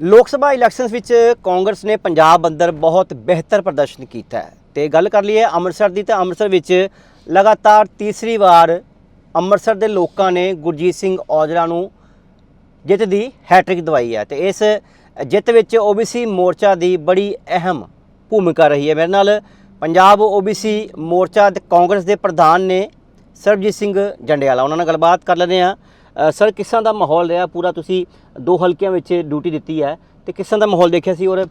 ਲੋਕ ਸਭਾ ਇਲੈਕਸ਼ਨਸ ਵਿੱਚ ਕਾਂਗਰਸ ਨੇ ਪੰਜਾਬ ਅੰਦਰ ਬਹੁਤ ਬਿਹਤਰ ਪ੍ਰਦਰਸ਼ਨ ਕੀਤਾ ਹੈ। ਤੇ ਗੱਲ ਕਰ ਲਈਏ ਅੰਮ੍ਰਿਤਸਰ ਦੀ, ਤਾਂ ਅੰਮ੍ਰਿਤਸਰ ਵਿੱਚ ਲਗਾਤਾਰ ਤੀਸਰੀ ਵਾਰ ਅੰਮ੍ਰਿਤਸਰ ਦੇ ਲੋਕਾਂ ਨੇ ਗੁਰਜੀਤ ਸਿੰਘ ਔਜਲਾ ਨੂੰ ਜਿੱਤ ਦੀ ਹੈਟ੍ਰਿਕ ਦਵਾਈ ਹੈ। ਤੇ ਇਸ ਜਿੱਤ ਵਿੱਚ OBC ਮੋਰਚਾ ਦੀ ਬੜੀ ਅਹਿਮ ਭੂਮਿਕਾ ਰਹੀ ਹੈ। ਮੇਰੇ ਨਾਲ ਪੰਜਾਬ OBC ਮੋਰਚਾ ਦੇ ਕਾਂਗਰਸ ਦੇ ਪ੍ਰਧਾਨ ਨੇ ਸਰਬਜੀਤ ਸਿੰਘ ਜੰਡਿਆਲਾ, ਉਹਨਾਂ ਨਾਲ ਗੱਲਬਾਤ ਕਰ ਲੈਂਦੇ ਆ ਸਰ ਕਿਸ ਦਾ ਮਾਹੌਲ ਰਿਹਾ ਪੂਰਾ ਤੁਸੀਂ ਦੋ ਹਲਕਿਆਂ ਵਿੱਚ ਡਿਊਟੀ ਦਿੱਤੀ ਹੈ ਤੇ ਕਿਸ ਦਾ ਮਾਹੌਲ ਦੇਖਿਆ ਸੀ ਔਰ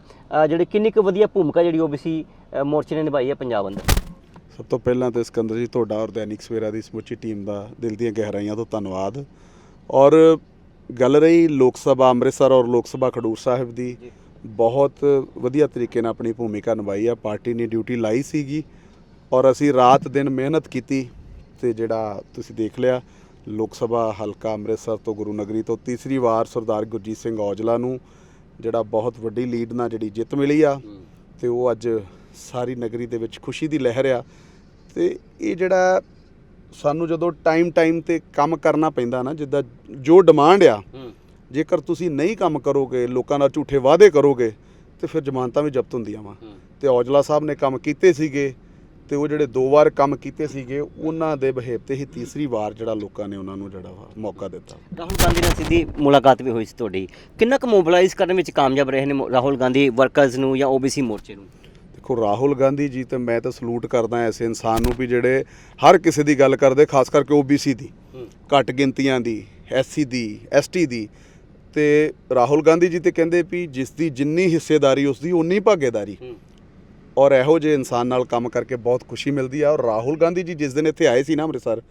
ਜਿਹੜੀ ਕਿੰਨੀ ਕੁ ਵਧੀਆ ਭੂਮਿਕਾ ਜਿਹੜੀ OBC ਅ, ਮੋਰਚੇ ਨੇ ਨਿਭਾਈ ਹੈ ਪੰਜਾਬ ਅੰਦਰ? ਸਭ ਤੋਂ ਪਹਿਲਾਂ ਤਾਂ ਸਿਕੰਦਰ ਜੀ ਤੁਹਾਡਾ ਔਰ ਦੈਨਿਕ ਸਵੇਰਾ ਦੀ ਸਮੁੱਚੀ ਟੀਮ ਦਾ ਦਿਲ ਦੀਆਂ ਗਹਿਰਾਈਆਂ ਤੋਂ ਧੰਨਵਾਦ। ਔਰ ਗੱਲ ਰਹੀ ਲੋਕ ਸਭਾ ਅੰਮ੍ਰਿਤਸਰ ਔਰ ਲੋਕ ਸਭਾ ਖਡੂਰ ਸਾਹਿਬ ਦੀ ਬਹੁਤ ਵਧੀਆ ਤਰੀਕੇ ਨਾਲ ਆਪਣੀ ਭੂਮਿਕਾ ਨਿਭਾਈ ਆ ਪਾਰਟੀ ਨੇ ਡਿਊਟੀ ਲਾਈ ਸੀਗੀ। ਔਰ ਅਸੀਂ ਰਾਤ ਦਿਨ ਮਿਹਨਤ ਕੀਤੀ ਤੇ ਜਿਹੜਾ ਤੁਸੀਂ ਦੇਖ ਲਿਆ ਲੋਕ ਸਭਾ ਹਲਕਾ ਅੰਮ੍ਰਿਤਸਰ ਤੋਂ ਗੁਰੂ ਨਗਰੀ ਤੋਂ ਤੀਸਰੀ ਵਾਰ ਸਰਦਾਰ ਗੁਰਜੀਤ ਸਿੰਘ ਔਜਲਾ ਨੂੰ ਜਿਹੜਾ ਬਹੁਤ ਵੱਡੀ ਲੀਡ ਨਾਲ ਜਿਹੜੀ ਜਿੱਤ ਮਿਲੀ ਆ ਤੇ ਉਹ ਅੱਜ ਸਾਰੀ ਨਗਰੀ ਦੇ ਵਿੱਚ ਖੁਸ਼ੀ ਦੀ ਲਹਿਰ ਆ। ਤੇ ਇਹ ਜਿਹੜਾ ਸਾਨੂੰ ਜਦੋਂ ਟਾਈਮ ਟਾਈਮ ਤੇ ਕੰਮ ਕਰਨਾ ਪੈਂਦਾ ਨਾ ਜਿੱਦਾਂ ਜੋ ਡਿਮਾਂਡ ਆ ਜੇਕਰ ਤੁਸੀਂ ਨਹੀਂ ਕੰਮ ਕਰੋਗੇ ਲੋਕਾਂ ਨਾਲ ਝੂਠੇ ਵਾਅਦੇ ਕਰੋਗੇ ਤੇ ਫਿਰ ਜ਼ਮਾਨਤਾਂ ਵੀ ਜ਼ਬਤ ਹੁੰਦੀਆਂ ਵਾ। ਤੇ ਔਜਲਾ ਸਾਹਿਬ ਨੇ ਕੰਮ ਕੀਤੇ ਸੀਗੇ ਤੇ ਉਹ ਜਿਹੜੇ ਦੋ ਵਾਰ ਕੰਮ ਕੀਤੇ ਸੀਗੇ ਉਹਨਾਂ ਦੇ ਬਹੇਵ ਤੇ ਹੀ ਤੀਸਰੀ ਵਾਰ ਜਿਹੜਾ ਲੋਕਾਂ ਨੇ ਉਹਨਾਂ ਨੂੰ ਜਿਹੜਾ ਵਾ ਮੌਕਾ ਦਿੱਤਾ। ਰਾਹੁਲ ਗਾਂਧੀ ਨਾਲ ਸਿੱਧੀ ਮੁਲਾਕਾਤ ਵੀ ਹੋਈ ਸੀ ਤੁਹਾਡੀ। ਕਿੰਨਾ ਕੁ ਮੋਬਿਲਾਈਜ਼ ਕਰਨ ਵਿੱਚ ਕਾਮਯਾਬ ਰਹੇ ਨੇ ਰਾਹੁਲ ਗਾਂਧੀ ਵਰਕਰਸ ਨੂੰ ਜਾਂ OBC ਮੋਰਚੇ ਨੂੰ? ਦੇਖੋ ਰਾਹੁਲ ਗਾਂਧੀ ਜੀ ਤੇ ਮੈਂ ਤਾਂ ਸਲੂਟ ਕਰਦਾ ਐਸੇ ਇਨਸਾਨ ਨੂੰ ਵੀ ਜਿਹੜੇ ਹਰ ਕਿਸੇ ਦੀ ਗੱਲ ਕਰਦੇ ਖਾਸ ਕਰਕੇ OBC ਦੀ ਘੱਟ ਗਿਣਤੀਆਂ ਦੀ ਐਸਸੀ ਦੀ ਐਸਟੀ ਦੀ। ਤੇ ਰਾਹੁਲ ਗਾਂਧੀ ਜੀ ਤੇ ਕਹਿੰਦੇ ਵੀ ਜਿਸ ਦੀ ਜਿੰਨੀ ਹਿੱਸੇਦਾਰੀ ਉਸ ਦੀ ਉਨੀ ਭਾਗੀਦਾਰੀ। ਔਰ ਇਹੋ ਜਿਹੇ ਇਨਸਾਨ ਨਾਲ ਕੰਮ ਕਰਕੇ ਬਹੁਤ ਖੁਸ਼ੀ ਮਿਲਦੀ ਆ। ਔਰ ਰਾਹੁਲ ਗਾਂਧੀ ਜੀ ਜਿਸ ਦਿਨ ਇੱਥੇ ਆਏ ਸੀ ਨਾ ਅੰਮ੍ਰਿਤਸਰ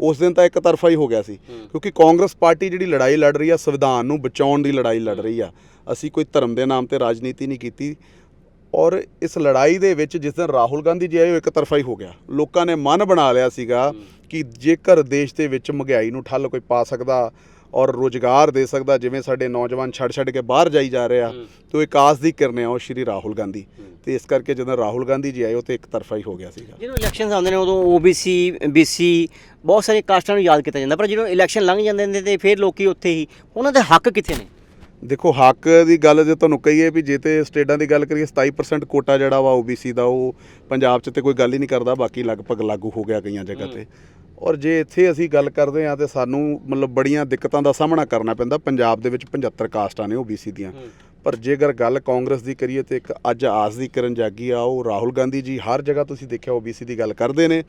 ਉਸ ਦਿਨ ਤਾਂ ਇੱਕ ਤਰਫਾ ਹੀ ਹੋ ਗਿਆ ਸੀ। ਕਿਉਂਕਿ ਕਾਂਗਰਸ ਪਾਰਟੀ ਜਿਹੜੀ ਲੜਾਈ ਲੜ ਰਹੀ ਆ ਸੰਵਿਧਾਨ ਨੂੰ ਬਚਾਉਣ ਦੀ ਲੜਾਈ ਲੜ ਰਹੀ ਆ। ਅਸੀਂ ਕੋਈ ਧਰਮ ਦੇ ਨਾਮ ਤੇ ਰਾਜਨੀਤੀ ਨਹੀਂ ਕੀਤੀ। ਔਰ ਇਸ ਲੜਾਈ ਦੇ ਵਿੱਚ ਜਿਸ ਦਿਨ ਰਾਹੁਲ ਗਾਂਧੀ ਜੀ ਆਏ ਉਹ ਇੱਕ ਤਰਫਾ ਹੀ ਹੋ ਗਿਆ। ਲੋਕਾਂ ਨੇ ਮਨ ਬਣਾ ਲਿਆ ਸੀਗਾ ਕਿ ਜੇਕਰ ਦੇਸ਼ ਦੇ ਵਿੱਚ ਮਹਿੰਗਾਈ ਨੂੰ ਠੱਲ ਕੋਈ ਪਾ ਸਕਦਾ ਔਰ ਰੋਜ਼ਗਾਰ ਦੇ ਸਕਦਾ ਜਿਵੇਂ ਸਾਡੇ ਨੌਜਵਾਨ ਛੱਡ ਛੱਡ ਕੇ ਬਾਹਰ ਜਾਈ ਜਾ ਰਹੇ ਆ ਤੇ ਇੱਕ ਆਸ ਦੀ ਕਿਰਨ ਆ ਉਹ ਸ਼੍ਰੀ ਰਾਹੁਲ ਗਾਂਧੀ। ਤੇ ਇਸ ਕਰਕੇ ਜਦੋਂ ਰਾਹੁਲ ਗਾਂਧੀ ਜੀ ਆਏ ਉਹ ਤੇ ਇੱਕ ਤਰਫਾ ਹੀ ਹੋ ਗਿਆ ਸੀਗਾ। ਜਦੋਂ ਇਲੈਕਸ਼ਨਸ ਆਉਂਦੇ ਨੇ ਉਦੋਂ OBC BC ਬਹੁਤ ਸਾਰੇ ਕਾਸਟਾਂ ਨੂੰ ਯਾਦ ਕੀਤਾ ਜਾਂਦਾ ਪਰ ਜਦੋਂ ਇਲੈਕਸ਼ਨ ਲੰਘ ਜਾਂਦੇ ਨੇ ਤੇ ਫਿਰ ਲੋਕੀ ਉੱਥੇ ਹੀ ਉਹਨਾਂ ਦੇ ਹੱਕ ਕਿੱਥੇ ਨੇ? ਦੇਖੋ ਹੱਕ ਦੀ ਗੱਲ ਜੇ ਤੁਹਾਨੂੰ ਕਹੀਏ ਵੀ ਜੇ ਤੇ ਸਟੇਟਾਂ ਦੀ ਗੱਲ ਕਰੀਏ 27% ਕੋਟਾ ਜਿਹੜਾ ਵਾ OBC ਦਾ ਉਹ ਪੰਜਾਬ 'ਚ ਤੇ ਕੋਈ ਗੱਲ ਹੀ ਨਹੀਂ ਕਰਦਾ ਬਾਕੀ ਲਗਭਗ ਲਾਗੂ ਹੋ ਗਿਆ ਕਈਆਂ ਜਗ੍ਹਾ ਤੇ। ਔਰ ਜੇ ਇੱਥੇ ਅਸੀਂ ਗੱਲ ਕਰਦੇ ਆ ਤੇ ਸਾਨੂੰ ਮਤਲਬ ਬੜੀਆਂ ਦਿੱਕਤਾਂ ਦਾ ਸਾਹਮਣਾ ਕਰਨਾ ਪੈਂਦਾ ਪੰਜਾਬ ਦੇ ਵਿੱਚ 75 ਕਾਸਟਾਂ ਨੇ OBC ਦੀਆਂ। ਪਰ ਜੇਕਰ ਗੱਲ ਕਾਂਗਰਸ ਦੀ ਕਰੀਏ ਤੇ ਇੱਕ ਅੱਜ ਆਸ ਦੀ ਕਿਰਨ ਜਾਗੀ ਆ ਉਹ ਰਾਹੁਲ ਗਾਂਧੀ ਜੀ ਹਰ ਜਗ੍ਹਾ ਤੁਸੀਂ ਦੇਖਿਆ OBC ਦੀ ਗੱਲ ਕਰਦੇ ਨੇ।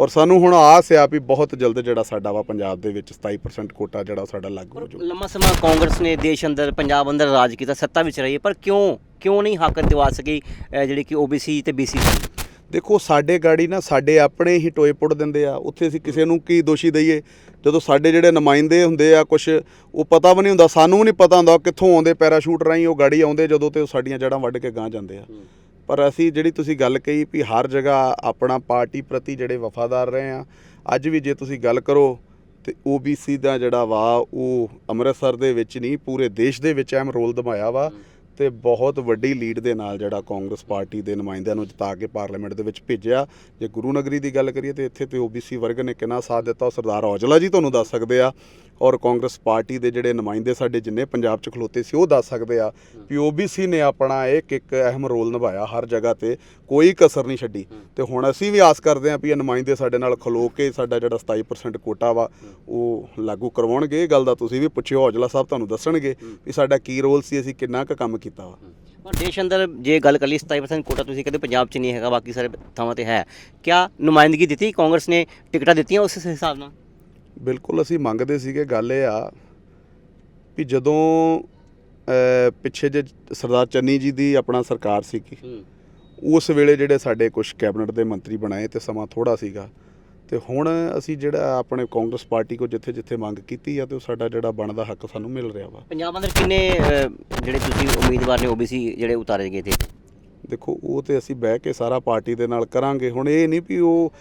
ਔਰ ਸਾਨੂੰ ਹੁਣ ਆਸ ਆ ਵੀ ਬਹੁਤ ਜਲਦ ਜਿਹੜਾ ਸਾਡਾ ਵਾ ਪੰਜਾਬ ਦੇ ਵਿੱਚ 27% ਕੋਟਾ ਜਿਹੜਾ ਸਾਡਾ ਲਾਗੂ ਹੋ ਜਾਊ ਲੰਮਾ ਸਮਾਂ ਕਾਂਗਰਸ ਨੇ ਦੇਸ਼ ਅੰਦਰ ਪੰਜਾਬ ਅੰਦਰ ਰਾਜ ਕੀਤਾ ਸੱਤਾ ਵਿੱਚ ਰਹੀ ਹੈ ਪਰ ਕਿਉਂ ਕਿਉਂ ਨਹੀਂ ਹੱਕ ਦਿਵਾ ਸਕੀ ਜਿਹੜੀ ਕਿ OBC ਤੇ BC ਸੀ ਦੇਖੋ ਸਾਡੇ ਗਾੜੀ ਨਾ ਸਾਡੇ ਆਪਣੇ ਹੀ ਟੋਏ ਪੁੱਟ ਦਿੰਦੇ ਆ। ਉੱਥੇ ਅਸੀਂ ਕਿਸੇ ਨੂੰ ਕੀ ਦੋਸ਼ੀ ਦਈਏ? ਜਦੋਂ ਸਾਡੇ ਜਿਹੜੇ ਨੁਮਾਇੰਦੇ ਹੁੰਦੇ ਆ ਕੁਝ ਉਹ ਪਤਾ ਵੀ ਨਹੀਂ ਹੁੰਦਾ ਸਾਨੂੰ ਵੀ ਨਹੀਂ ਪਤਾ ਹੁੰਦਾ ਕਿੱਥੋਂ ਆਉਂਦੇ ਪੈਰਾਸ਼ੂਟ ਰਾਹੀਂ ਉਹ ਗਾੜੀ ਆਉਂਦੇ ਜਦੋਂ ਤੇ ਉਹ ਸਾਡੀਆਂ ਜੜਾਂ ਵੱਢ ਕੇ ਗਾਂ ਜਾਂਦੇ ਆ। ਪਰ ਅਸੀਂ ਜਿਹੜੀ ਤੁਸੀਂ ਗੱਲ ਕਹੀ ਵੀ ਹਰ ਜਗ੍ਹਾ ਆਪਣਾ ਪਾਰਟੀ ਪ੍ਰਤੀ ਜਿਹੜੇ ਵਫਾਦਾਰ ਰਹੇ ਆ ਅੱਜ ਵੀ ਜੇ ਤੁਸੀਂ ਗੱਲ ਕਰੋ ਤੇ OBC ਦਾ ਜਿਹੜਾ ਵਾ ਉਹ ਅੰਮ੍ਰਿਤਸਰ ਦੇ ਵਿੱਚ ਨਹੀਂ ਪੂਰੇ ਦੇਸ਼ ਦੇ ਵਿੱਚ ਅਹਿਮ ਰੋਲ ਨਿਭਾਇਆ ਵਾ। ਤੇ ਬਹੁਤ ਵੱਡੀ ਲੀਡ ਦੇ ਨਾਲ ਜਿਹੜਾ ਕਾਂਗਰਸ ਪਾਰਟੀ ਦੇ ਨੁਮਾਇੰਦਿਆਂ ਨੂੰ ਜਿਤਾ ਕੇ ਪਾਰਲੀਮੈਂਟ ਦੇ ਵਿੱਚ ਭੇਜਿਆ। ਜੇ ਗੁਰੂ ਨਗਰੀ ਦੀ ਗੱਲ ਕਰੀਏ ਤੇ ਇੱਥੇ ਤੇ OBC ਵਰਗ ਨੇ ਕਿੰਨਾ ਸਾਥ ਦਿੱਤਾ, ਉਹ ਸਰਦਾਰ ਔਜਲਾ ਜੀ ਤੁਹਾਨੂੰ ਦੱਸ ਸਕਦੇ ਆ। ਔਰ ਕਾਂਗਰਸ ਪਾਰਟੀ ਦੇ ਜਿਹੜੇ ਨੁਮਾਇੰਦੇ ਸਾਡੇ ਜਿੰਨੇ ਪੰਜਾਬ 'ਚ ਖਲੋਤੇ ਸੀ, ਉਹ ਦੱਸ ਸਕਦੇ ਆ ਵੀ OBC ਨੇ ਆਪਣਾ ਇੱਕ ਇੱਕ ਅਹਿਮ ਰੋਲ ਨਿਭਾਇਆ ਹਰ ਜਗ੍ਹਾ ਤੇ, ਕੋਈ ਕਸਰ ਨਹੀਂ ਛੱਡੀ। ਤੇ ਹੁਣ ਅਸੀਂ ਵੀ ਆਸ ਕਰਦੇ ਆ ਵੀ ਇਹ ਨੁਮਾਇੰਦੇ ਸਾਡੇ ਨਾਲ ਖਲੋ ਕੇ ਸਾਡਾ ਜਿਹੜਾ 27% ਕੋਟਾ ਵਾ, ਉਹ ਲਾਗੂ ਕਰਵਾਉਣਗੇ। ਇਹ ਗੱਲ ਦਾ ਤੁਸੀਂ ਵੀ ਪੁੱਛਿਓ, ਔਜਲਾ ਸਾਹਿਬ ਤੁਹਾਨੂੰ ਦੱਸਣਗੇ ਵੀ ਸਾਡਾ ਕੀ ਰੋਲ ਸੀ, ਅਸੀਂ ਕਿੰਨਾ ਕੁ ਕੰਮ ਕੀਤਾ ਵਾ। ਪਰ ਦੇਸ਼ ਅੰਦਰ ਜੇ ਗੱਲ ਕਰ ਲਈ 27% ਕੋਟਾ ਤੁਸੀਂ ਕਹਿੰਦੇ ਪੰਜਾਬ 'ਚ ਨਹੀਂ ਹੈਗਾ ਬਾਕੀ ਸਾਰੇ ਥਾਵਾਂ ਤੇ ਹੈ। ਕਿਆ ਨੁਮਾਇੰਦਗੀ ਦਿੱਤੀ ਕਾਂਗਰਸ ਨੇ? ਟਿਕਟਾਂ ਦਿੱਤੀਆਂ ਉਸ ਹਿਸਾਬ ਨਾਲ? ਬਿਲਕੁਲ ਅਸੀਂ ਮੰਗਦੇ ਸੀਗੇ ਗੱਲ ਇਹ ਆ ਵੀ ਜਦੋਂ ਪਿੱਛੇ ਜੇ ਸਰਦਾਰ ਚੰਨੀ ਜੀ ਦੀ ਆਪਣਾ ਸਰਕਾਰ ਸੀਗੀ ਉਸ ਵੇਲੇ ਜਿਹੜੇ ਸਾਡੇ ਕੁਝ ਕੈਬਨਿਟ ਦੇ ਮੰਤਰੀ ਬਣਾਏ ਤੇ ਸਮਾਂ ਥੋੜਾ ਸੀਗਾ ਤੇ ਹੁਣ ਅਸੀਂ ਜਿਹੜਾ ਆਪਣੇ ਕਾਂਗਰਸ ਪਾਰਟੀ ਕੋ ਜਿੱਥੇ ਜਿੱਥੇ ਮੰਗ ਕੀਤੀ ਆ ਤੇ ਉਹ ਸਾਡਾ ਜਿਹੜਾ ਬਣਦਾ ਹੱਕ ਸਾਨੂੰ ਮਿਲ ਰਿਹਾ ਵਾ। ਪੰਜਾਬ ਅੰਦਰ ਕਿੰਨੇ ਜਿਹੜੇ ਤੁਸੀਂ ਉਮੀਦਵਾਰ ਨੇ OBC ਜਿਹੜੇ ਉਤਾਰੇ ਗਏ ਤੇ? ਦੇਖੋ ਉਹ ਤੇ ਅਸੀਂ ਬਹਿ ਕੇ ਸਾਰਾ ਪਾਰਟੀ ਦੇ ਨਾਲ ਕਰਾਂਗੇ। ਹੁਣ ਇਹ ਨਹੀਂ ਵੀ ਉਹ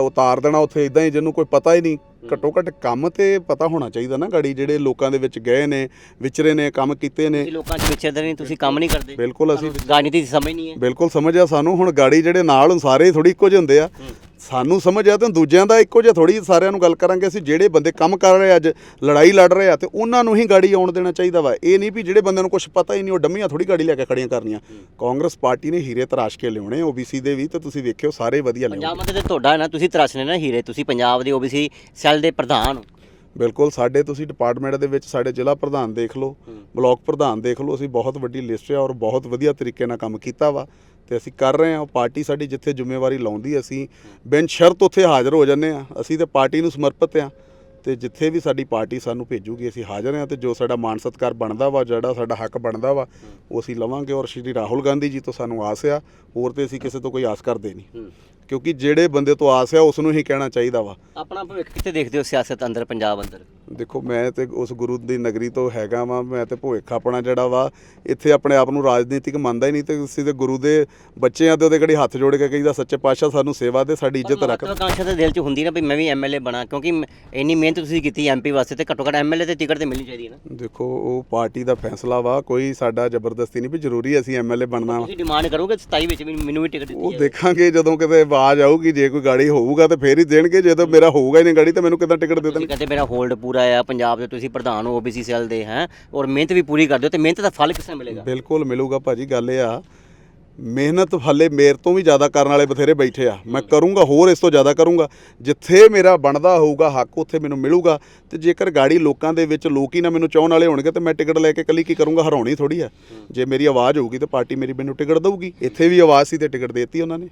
ਉਤਾਰ ਦੇਣਾ ਉੱਥੇ ਇਦਾਂ ਹੀ ਜਿਹਨੂੰ ਕੋਈ ਪਤਾ ਹੀ ਨਹੀਂ। ਘੱਟੋ ਘੱਟ ਕੰਮ ਤੇ ਪਤਾ ਹੋਣਾ ਚਾਹੀਦਾ ਨਾ ਗਾੜੀ ਜਿਹੜੇ ਲੋਕਾਂ ਦੇ ਵਿੱਚ ਗਏ ਨੇ ਵਿਚਰੇ ਨੇ ਕੰਮ ਕੀਤੇ ਨੇ। ਤੁਸੀਂ ਲੋਕਾਂ 'ਚ ਵਿਚਰਦੇ ਨਹੀਂ ਤੁਸੀਂ ਕੰਮ ਨਹੀਂ ਕਰਦੇ। ਬਿਲਕੁਲ ਅਸੀਂ ਰਾਜਨੀਤੀ ਦੀ ਸਮਝ ਨਹੀਂ ਹੈ। ਬਿਲਕੁਲ ਸਮਝ ਆ ਸਾਨੂੰ। ਹੁਣ ਗਾੜੀ ਜਿਹੜੇ ਨਾਲ ਸਾਰੇ ਥੋੜੀ ਇੱਕੋ ਜਿਹੇ ਹੁੰਦੇ ਆ। ਸਾਨੂੰ ਸਮਝ ਆ ਤੇ ਦੂਜਿਆਂ ਦਾ ਇੱਕੋ ਜਿਹਾ ਥੋੜੀ ਸਾਰਿਆਂ ਨੂੰ ਗੱਲ ਕਰਾਂਗੇ ਅਸੀਂ ਜਿਹੜੇ ਬੰਦੇ ਕੰਮ ਕਰ ਰਹੇ ਅੱਜ ਲੜਾਈ ਲੜ ਰਹੇ ਆ ਤੇ ਉਹਨਾਂ ਨੂੰ ਹੀ ਗਾੜੀ ਆਉਣ ਦੇਣਾ ਚਾਹੀਦਾ ਵਾ। ਇਹ ਨਹੀਂ ਵੀ ਜਿਹੜੇ ਬੰਦਿਆਂ ਨੂੰ ਕੁਝ ਪਤਾ ਹੀ ਨਹੀਂ ਉਹ ਡੰਮੀਆਂ ਥੋੜੀ ਗਾੜੀ ਲੈ ਕੇ ਖੜੀਆਂ ਕਰਨੀਆਂ। ਕਾਂਗਰਸ ਪਾਰਟੀ ਨੇ ਹੀਰੇ ਤਰਾਸ਼ ਕੇ ਲਿਆਉਣੇ ਓਬੀਸੀ ਦੇ ਵੀ ਤੇ ਤੁਸੀਂ ਵੇਖਿਓ ਸਾਰੇ ਵਧੀਆ ਪੰਜਾਬ ਲਿਆਉਣੇ ਮੰਤਰੀ ਤੇ ਤੁਹਾਡਾ ਹੈ ਨਾ ਤੁਸੀਂ ਤਰਾਸ਼ਨੇ ਨਾ ਹੀਰੇ ਤੁਸੀਂ ਪੰਜਾਬ ਦੇ ਓਬੀਸੀ ਸੈੱਲ ਦੇ ਪ੍ਰਧਾਨ ਹੋ। ਬਿਲਕੁਲ ਸਾਡੇ ਤੁਸੀਂ ਡਿਪਾਰਟਮੈਂਟ ਦੇ ਵਿੱਚ ਸਾਡੇ ਜ਼ਿਲ੍ਹਾ ਪ੍ਰਧਾਨ ਦੇਖ ਲਓ ਬਲਾਕ ਪ੍ਰਧਾਨ ਦੇਖ ਲਓ ਅਸੀਂ ਬਹੁਤ ਵੱਡੀ ਲਿਸਟ ਹੈ ਔਰ ਬਹੁਤ ਵਧੀਆ ਤਰੀਕੇ ਨਾਲ ਕੰਮ ਕੀਤਾ ਵਾ। ਤੇ ਅਸੀਂ ਕਰ ਰਹੇ ਹਾਂ ਪਾਰਟੀ ਸਾਡੀ ਜਿੱਥੇ ਜ਼ਿੰਮੇਵਾਰੀ ਲਾਉਂਦੀ ਅਸੀਂ ਬਿਨ ਸ਼ਰਤ ਉੱਥੇ ਹਾਜ਼ਰ ਹੋ ਜਾਂਦੇ ਆ ਅਸੀਂ ਤੇ ਪਾਰਟੀ ਨੂੰ ਸਮਰਪਿਤ ਆ ਤੇ ਜਿੱਥੇ ਵੀ ਸਾਡੀ ਪਾਰਟੀ ਸਾਨੂੰ ਭੇਜੂਗੀ, ਅਸੀਂ ਹਾਜ਼ਰ ਹਾਂ ਤੇ ਜੋ ਸਾਡਾ ਮਾਣ ਸਤਿਕਾਰ ਬਣਦਾ ਵਾ, ਜਿਹੜਾ ਸਾਡਾ ਹੱਕ ਬਣਦਾ ਵਾ, ਉਹ ਅਸੀਂ ਲਵਾਂਗੇ। ਔਰ ਸ਼੍ਰੀ ਰਾਹੁਲ ਗਾਂਧੀ ਜੀ ਤੋਂ ਸਾਨੂੰ ਆਸ ਆ, ਹੋਰ ਤੇ ਅਸੀਂ ਕਿਸੇ ਤੋਂ ਕੋਈ ਆਸ ਕਰਦੇ ਨਹੀਂ। ਕਿਉਂਕਿ ਜਿਹੜੇ ਬੰਦੇ ਤੋਂ ਆਸ ਆ ਉਸ ਨੂੰ ਹੀ ਕਹਿਣਾ ਚਾਹੀਦਾ ਵਾ। ਆਪਣਾ ਭਵਿੱਖ ਕਿੱਥੇ ਦੇਖਦੇ ਹੋ ਸਿਆਸਤ ਅੰਦਰ ਪੰਜਾਬ ਅੰਦਰ? ਦੇਖੋ ਮੈਂ ਤੇ ਉਸ ਗੁਰੂ ਦੀ ਨਗਰੀ ਤੋਂ ਹੈਗਾ ਵਾਂ ਮੈਂ ਤੇ ਭੁੱਖ ਆਪਣਾ ਜਿਹੜਾ ਵਾ ਇੱਥੇ ਆਪਣੇ ਆਪ ਨੂੰ ਰਾਜਨੀਤਿਕ ਮੰਨਦਾ ਹੀ ਨਹੀਂ ਤੇ ਅਸੀਂ ਤੇ ਗੁਰੂ ਦੇ ਬੱਚੇ ਆ ਤੇ ਉਹਦੇ ਘੜੀ ਹੱਥ ਜੋੜ ਕੇ ਕਹੀਦਾ ਸੱਚੇ ਪਾਤਸ਼ਾਹ ਸਾਨੂੰ ਸੇਵਾ ਦੇ ਸਾਡੀ ਇੱਜ਼ਤ ਰੱਖ। ਮਹੱਤਵਾਕਾਂਸ਼ਾ ਦੇ ਦਿਲ 'ਚ ਹੁੰਦੀ ਨਾ ਵੀ ਮੈਂ ਵੀ ਐਮਐਲਏ ਬਣਾ ਕਿਉਂਕਿ ਇੰਨੀ ਮਿਹਨਤ ਤੁਸੀਂ ਕੀਤੀ ਐਮਪੀ ਵਾਸਤੇ ਤੇ ਘੱਟੋ ਘੱਟ ਐਮਐਲਏ ਤੇ ਟਿਕਟ ਤੇ ਮਿਲਣੀ ਚਾਹੀਦੀ ਹੈ ਨਾ। ਦੇਖੋ ਉਹ ਪਾਰਟੀ ਦਾ ਫੈਸਲਾ ਵਾ ਕੋਈ ਸਾਡਾ ਜ਼ਬਰਦਸਤੀ ਨਹੀਂ ਵੀ ਜ਼ਰੂਰੀ ਅਸੀਂ ਐਮਐਲਏ ਬਣਨਾ ਵਾ। ਤੁਸੀਂ ਡਿਮਾਂਡ ਕਰੋਗੇ 27 ਵਿੱਚ ਵੀ ਮੈਨੂੰ ਵੀ ਟਿਕਟ ਦਿੱਤੀ ਉਹ ਦੇਖਾਂਗੇ ਜਦੋਂ ਕਿਤੇ ਆਵਾਜ਼ ਆਊਗੀ ਜੇ ਕੋਈ ਗਾੜੀ ਹੋਊਗਾ ਤੇ ਫੇਰ ਹੀ ਦੇਣਗੇ ਜਦੋਂ ਮੇਰਾ ਹੋਊਗਾ ਹੀ ਨਹੀਂ ਗਾੜੀ ਤਾਂ ਮੈਨੂੰ ਕਿਦਾਂ ਟਿਕਟ ਦੇ ਦੇਣਗੇ? ਕਹਿੰਦੇ ਮੇਰਾ ਹੋਲਡ ਪੂਰਾ ਆ ਪੰਜਾਬ ਦੇ ਤੁਸੀਂ ਪ੍ਰਧਾਨ ਹੋ ਓਬੀਸੀ ਸੈੱਲ ਦੇ ਹੈ? ਔਰ ਮਿਹਨਤ ਵੀ ਪੂਰੀ ਕਰਦੇ ਹੋ ਤੇ ਮਿਹਨਤ ਦਾ ਫਲ ਕਿਸ ਤਰ੍ਹਾਂ ਮਿਲੇਗਾ? ਬਿਲਕੁਲ ਮਿਲੂਗਾ ਭਾਜੀ ਗੱਲ ਇਹ ਆ ਮਿਹਨਤ ਹੱਲੇ ਮੇਰੇ ਤੋਂ ਵੀ ਜ਼ਿਆਦਾ ਕਰਨ ਵਾਲੇ ਬਥੇਰੇ ਬੈਠੇ ਆ। ਮੈਂ ਕਰੂੰਗਾ ਹੋਰ ਇਸ ਤੋਂ ਜ਼ਿਆਦਾ ਕਰੂੰਗਾ। ਜਿੱਥੇ ਮੇਰਾ ਬਣਦਾ ਹੋਊਗਾ ਹੱਕ ਉੱਥੇ ਮੈਨੂੰ ਮਿਲੂਗਾ। ਤੇ ਜੇਕਰ ਗਾੜੀ ਲੋਕਾਂ ਦੇ ਵਿੱਚ ਲੋਕ ਹੀ ਨਾ ਮੈਨੂੰ ਚਾਹਣ ਵਾਲੇ ਹੋਣਗੇ ਤੇ ਮੈਂ ਟਿਕਟ ਲੈ ਕੇ ਕੱਲੀ ਕੀ ਕਰੂੰਗਾ? ਹਰਾਉਣੀ ਥੋੜੀ ਆ। ਜੇ ਮੇਰੀ ਆਵਾਜ਼ ਹੋਊਗੀ ਤੇ ਪਾਰਟੀ ਮੇਰੀ ਮੈਨੂੰ ਟਿਕਟ ਦਊਗੀ। ਇੱਥੇ ਵੀ ਆਵਾਜ਼ ਸੀ ਤੇ ਟਿਕਟ ਦੇਤੀ ਉਹਨਾਂ ਨੇ।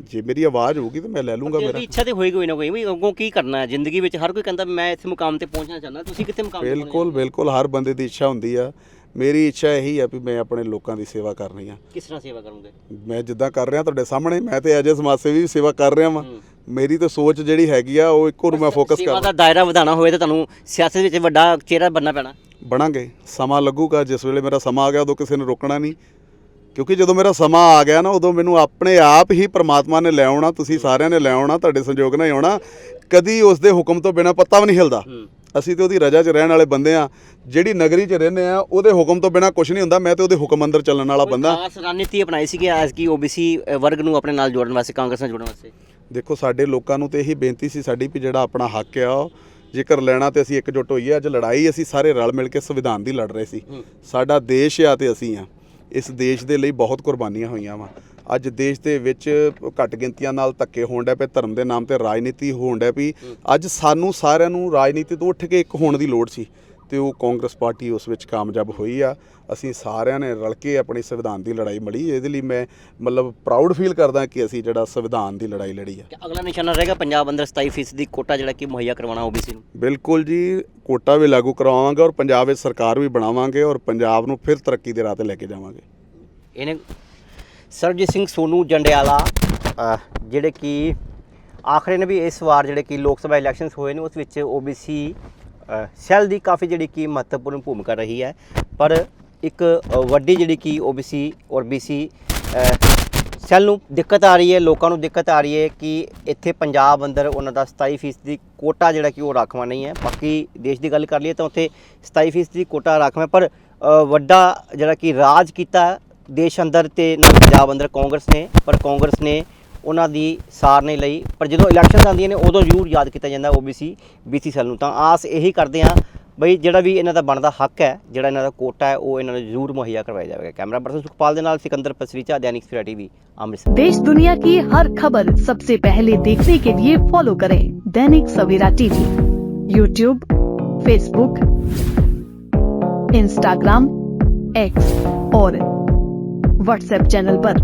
ਜੇ ਮੇਰੀ ਆਵਾਜ਼ ਹੋਊਗੀ ਤੇ ਮੈਂ ਲੈ ਲੂੰਗਾ ਮੇਰਾ। ਇੱਛਾ ਤੇ ਹੋਈ ਕੋਈ ਨਾ ਕੋਈ ਵੀ ਅੱਗੋਂ ਕੀ ਕਰਨਾ ਹੈ ਜ਼ਿੰਦਗੀ ਵਿੱਚ? ਹਰ ਕੋਈ ਕਹਿੰਦਾ ਮੈਂ ਇਸ ਮੁਕਾਮ ਤੇ ਪਹੁੰਚਣਾ ਚਾਹੁੰਦਾ। ਤੁਸੀਂ ਕਿੱਥੇ ਮੁਕਾਮ ਤੇ ਬਿਲਕੁਲ ਬਿਲਕੁਲ ਹਰ ਬੰਦੇ ਦੀ ਇੱਛਾ ਹੁੰਦੀ ਆ। ਮੇਰੀ ਇੱਛਾ ਇਹੀ ਆ ਵੀ ਮੈਂ ਆਪਣੇ ਲੋਕਾਂ ਦੀ ਸੇਵਾ ਕਰਨੀ ਆ। ਕਿਸ ਤਰ੍ਹਾਂ ਸੇਵਾ ਕਰੋਗੇ? ਮੈਂ ਜਿੱਦਾਂ ਕਰ ਰਿਹਾ ਤੁਹਾਡੇ ਸਾਹਮਣੇ ਮੈਂ ਤੇ ਅਜੇ ਸਮਾਜ ਸੇਵੀ ਵੀ ਸੇਵਾ ਕਰ ਰਿਹਾ ਵਾਂ। ਮੇਰੀ ਤਾਂ ਸੋਚ ਜਿਹੜੀ ਹੈਗੀ ਆ ਉਹ ਇੱਕੋ ਨੂੰ ਮੈਂ ਫੋਕਸ ਸੇਵਾ ਕਰ ਦਾ ਦਾਇਰਾ ਵਧਾਉਣਾ ਹੋਵੇ ਤਾਂ ਤੁਹਾਨੂੰ ਸਿਆਸਤ ਵਿੱਚ ਵੱਡਾ ਚਿਹਰਾ ਬਣਨਾ ਪੈਣਾ। ਬਣਾਂਗੇ। ਸਮਾਂ ਲੱਗੂਗਾ ਜਿਸ ਵੇਲੇ ਮੇਰਾ ਸਮਾਂ ਆ ਗਿਆ ਉਦੋਂ ਕਿਸੇ ਨੇ ਰੋਕਣਾ ਨਹੀਂ। ਕਿਉਂਕਿ ਜਦੋਂ ਮੇਰਾ ਸਮਾਂ ਆ ਗਿਆ ਨਾ ਉਦੋਂ ਮੈਨੂੰ ਆਪਣੇ ਆਪ ਹੀ ਪ੍ਰਮਾਤਮਾ ਨੇ ਲੈ ਆਉਣਾ ਤੁਸੀਂ ਸਾਰਿਆਂ ਨੇ ਲੈ ਆਉਣਾ ਤੁਹਾਡੇ ਸੰਯੋਗ ਨਾਲ ਹੀ ਆਉਣਾ। ਕਦੀ ਉਸ ਦੇ ਹੁਕਮ ਤੋਂ ਬਿਨਾ ਪੱਤਾ ਵੀ ਨਹੀਂ ਹਿਲਦਾ। ਅਸੀਂ ਤੇ ਉਹਦੀ ਰਜਾ 'ਚ ਰਹਿਣ ਵਾਲੇ ਬੰਦੇ ਆ। ਜਿਹੜੀ ਨਗਰੀ 'ਚ ਰਹਿੰਦੇ ਆ ਉਹਦੇ ਹੁਕਮ ਤੋਂ ਬਿਨਾ ਕੁਝ ਨਹੀਂ ਹੁੰਦਾ। ਮੈਂ ਤੇ ਉਹਦੇ ਹੁਕਮ ਅੰਦਰ ਚੱਲਣ ਵਾਲਾ ਬੰਦਾ। ਖਾਸ ਰਣਨੀਤੀ ਅਪਣਾਈ ਸੀ ਕਿ ਐਸ ਕੀ ਓਬੀਸੀ ਵਰਗ ਨੂੰ ਆਪਣੇ ਨਾਲ ਜੋੜਨ ਵਾਸਤੇ ਕਾਂਗਰਸ ਨਾਲ ਜੋੜਨ ਵਾਸਤੇ। ਦੇਖੋ ਸਾਡੇ ਲੋਕਾਂ ਨੂੰ ਤੇ ਇਹੀ ਬੇਨਤੀ ਸੀ ਸਾਡੀ ਵੀ ਜਿਹੜਾ ਆਪਣਾ ਹੱਕ ਆ ਜੇਕਰ ਲੈਣਾ ਤੇ ਅਸੀਂ ਇਕਜੁੱਟ ਹੋਈਏ ਅੱਜ ਲੜਾਈ ਅਸੀਂ ਸਾਰੇ ਰਲ ਮਿਲ ਕੇ ਸੰਵਿਧਾਨ ਦੀ ਲੜ ਰਹੇ ਸੀ। ਸਾਡਾ ਦੇਸ਼ ਆ ਤੇ ਅਸੀਂ ਆ। ਇਸ ਦੇਸ਼ ਦੇ ਲਈ ਬਹੁਤ ਕੁਰਬਾਨੀਆਂ ਹੋਈਆਂ ਵਾ। ਅੱਜ ਦੇਸ਼ ਦੇ ਵਿੱਚ ਘੱਟ ਗਿਣਤੀਆਂ ਨਾਲ ਧੱਕੇ ਹੋਣ ਡਿਆ ਪਏ ਧਰਮ ਦੇ ਨਾਮ ਤੇ ਰਾਜਨੀਤੀ ਹੋਣ ਡਿਆ ਪਈ। ਅੱਜ ਸਾਨੂੰ ਸਾਰਿਆਂ ਨੂੰ ਰਾਜਨੀਤੀ ਤੋਂ ਉੱਠ ਕੇ ਇੱਕ ਹੋਣ ਦੀ ਲੋੜ ਸੀ। ਤੇ ਉਹ ਕਾਂਗਰਸ ਪਾਰਟੀ ਉਸ ਵਿੱਚ ਕਾਮਯਾਬ ਹੋਈ ਆ। ਅਸੀਂ ਸਾਰਿਆਂ ਨੇ ਰਲ ਕੇ ਆਪਣੀ ਸੰਵਿਧਾਨ ਦੀ ਲੜਾਈ ਮੜੀ। ਇਹਦੇ ਲਈ ਮੈਂ ਮਤਲਬ ਪ੍ਰਾਊਡ ਫੀਲ ਕਰਦਾ ਕਿ ਅਸੀਂ ਜਿਹੜਾ ਸੰਵਿਧਾਨ ਦੀ ਲੜਾਈ ਲੜੀ ਆ। ਅਗਲਾ ਨਿਸ਼ਾਨਾ ਰਹੇਗਾ ਪੰਜਾਬ ਅੰਦਰ 27% ਦੀ ਕੋਟਾ ਜਿਹੜਾ ਕਿ ਮੁਹੱਈਆ ਕਰਵਾਉਣਾ ਓਬੀਸੀ ਨੂੰ। ਬਿਲਕੁਲ ਜੀ ਕੋਟਾ ਵੀ ਲਾਗੂ ਕਰਵਾਵਾਂਗੇ ਔਰ ਪੰਜਾਬ ਵਿੱਚ ਸਰਕਾਰ ਵੀ ਬਣਾਵਾਂਗੇ ਔਰ ਪੰਜਾਬ ਨੂੰ ਫਿਰ ਤਰੱਕੀ ਦੇ ਰਾਹ ਤੇ ਲੈ ਕੇ ਜਾਵਾਂਗੇ। ਇਹਨੇ ਸਰਬਜੀਤ ਸਿੰਘ ਸੋਨੂ ਜੰਡਿਆਲਾ ਜਿਹੜੇ ਕਿ ਆਖਰੇ ਨੇ ਵੀ ਇਸ ਵਾਰ ਜਿਹੜੇ ਕਿ ਲੋਕ ਸਭਾ ਇਲੈਕਸ਼ਨਸ ਹੋਏ ਨੇ ਉਸ ਵਿੱਚ ਓਬੀਸੀ ਸੈੱਲ ਦੀ ਕਾਫੀ ਜਿਹੜੀ ਕਿ ਮਹੱਤਵਪੂਰਨ ਭੂਮਿਕਾ ਰਹੀ ਹੈ। ਪਰ ਇੱਕ ਵੱਡੀ ਜਿਹੜੀ ਕਿ ਓਬੀਸੀ ਔਰ ਬੀਸੀ ਸੈੱਲ ਨੂੰ ਦਿੱਕਤ ਆ ਰਹੀ ਹੈ, ਲੋਕਾਂ ਨੂੰ ਦਿੱਕਤ ਆ ਰਹੀ ਹੈ ਕਿ ਇੱਥੇ ਪੰਜਾਬ ਅੰਦਰ ਉਹਨਾਂ ਦਾ 27% ਦੀ ਕੋਟਾ ਜਿਹੜਾ ਕਿ ਉਹ ਰਾਖਵਾਂ ਨਹੀਂ ਹੈ। ਬਾਕੀ ਦੇਸ਼ ਦੀ ਗੱਲ ਕਰ ਲਈਏ ਤਾਂ ਉੱਥੇ 27% ਦੀ ਕੋਟਾ ਰਾਖਵਾਂ ਪਰ ਵੱਡਾ ਜਿਹੜਾ ਕਿ ਰਾਜ ਕੀਤਾ ਦੇਸ਼ ਅੰਦਰ ਤੇ ਨਾਲ ਪੰਜਾਬ ਅੰਦਰ ਕਾਂਗਰਸ ਨੇ, ਪਰ ਕਾਂਗਰਸ ਨੇ ਉਹਨਾਂ ਦੀ ਸਾਰ ਨਹੀਂ ਲਈ ਪਰ ਜਦੋਂ ਇਲੈਕਸ਼ਨਸ ਆਉਂਦੀਆਂ ਨੇ ਉਦੋਂ ਜ਼ਰੂਰ ਯਾਦ ਕੀਤਾ ਜਾਂਦਾ ਓਬੀਸੀ ਬੀਸੀ ਸੈੱਲ ਨੂੰ ਤਾਂ ਆਸ ਇਹੀ ਕਰਦੇ ਹਾਂ ਬਈ ਜਿਹੜਾ ਵੀ ਇਹਨਾਂ ਦਾ ਬਣਦਾ ਹੱਕ ਹੈ ਜਿਹੜਾ ਇਹਨਾਂ ਦਾ ਕੋਟਾ ਹੈ ਉਹ ਇਹਨਾਂ ਨੂੰ ਜ਼ਰੂਰ ਮੁਹੱਈਆ ਕਰਵਾਇਆ ਜਾਵੇਗਾ ਕੈਮਰਾ ਪਰਸਨ ਸੁਖਪਾਲ ਦੇ ਨਾਲ ਸਿਕੰਦਰ ਪਸਰੀਚਾ दैनिक सवेरा टीवी अमृतसर देश दुनिया की हर खबर सबसे पहले देखने के लिए फॉलो करें Dainik Savera TV YouTube Facebook Instagram X और व्हाट्सएप चैनल पर।